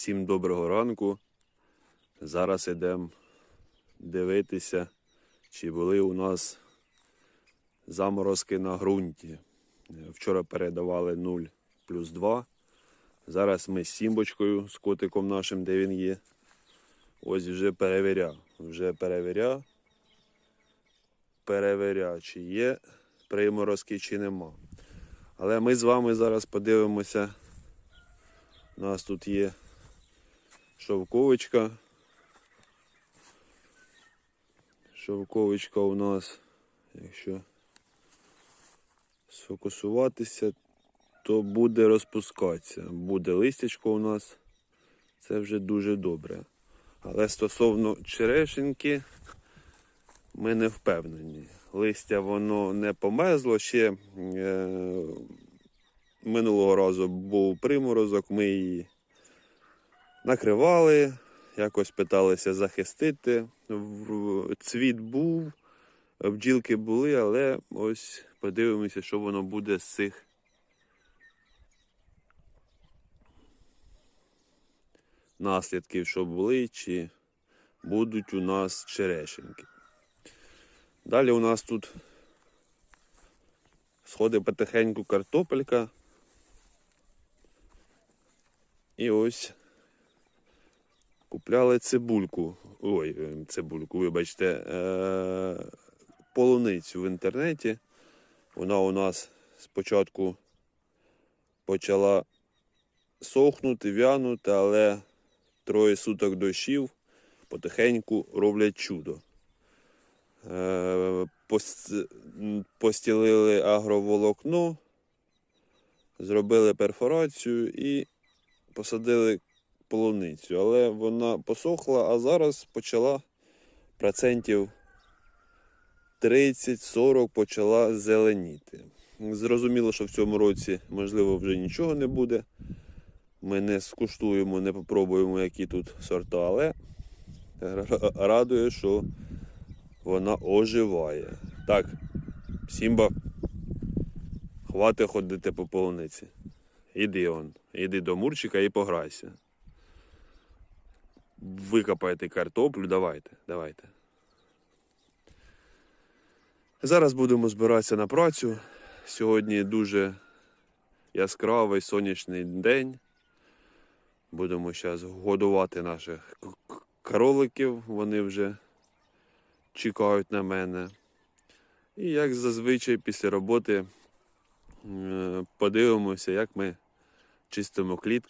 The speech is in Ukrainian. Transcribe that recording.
Всім доброго ранку. Зараз йдемо дивитися, чи були у нас заморозки на ґрунті. Вчора передавали 0 плюс 2. Зараз ми з сімбочкою, з котиком нашим, де він є. Ось вже перевіряв. Вже перевіряв. Перевіряв, чи є приморозки, чи нема. Але ми з вами зараз подивимося. У нас тут є шовковичка. Шовковичка у нас, якщо сфокусуватися, то буде розпускатися. Буде листячко у нас. Це вже дуже добре. Але стосовно черешеньки, ми не впевнені. Листя воно не померзло ще. Е- минулого разу був приморозок, ми її накривали, якось питалися захистити. Цвіт був, бджілки були, але ось подивимося, що воно буде з цих. Наслідків, що були, чи будуть у нас черешеньки. Далі у нас тут сходить потихеньку картопелька. І ось купляли цибульку. Ой, е, цибульку, вибачте, е- полуницю в інтернеті. Вона у нас спочатку почала сохнути, вянути, але троє суток дощів потихеньку роблять чудо. Е, Постілили агроволокно, зробили перфорацію і посадили полуницю. Але вона посохла, а зараз почала процентів 30-40 почала зеленіти. Зрозуміло, що в цьому році, можливо, вже нічого не буде. Ми не скуштуємо, не попробуємо, які тут сорта, але радує, що вона оживає. Так, Сімба, хватить ходити по полуниці. Іди он, іди до Мурчика і пограйся. Викопайте картоплю, давайте, давайте. Зараз будемо збиратися на працю. Сьогодні дуже яскравий сонячний день. Будемо зараз годувати наших кроликів. Вони вже чекають на мене. І як зазвичай після роботи е, подивимося, як ми чистимо клітку.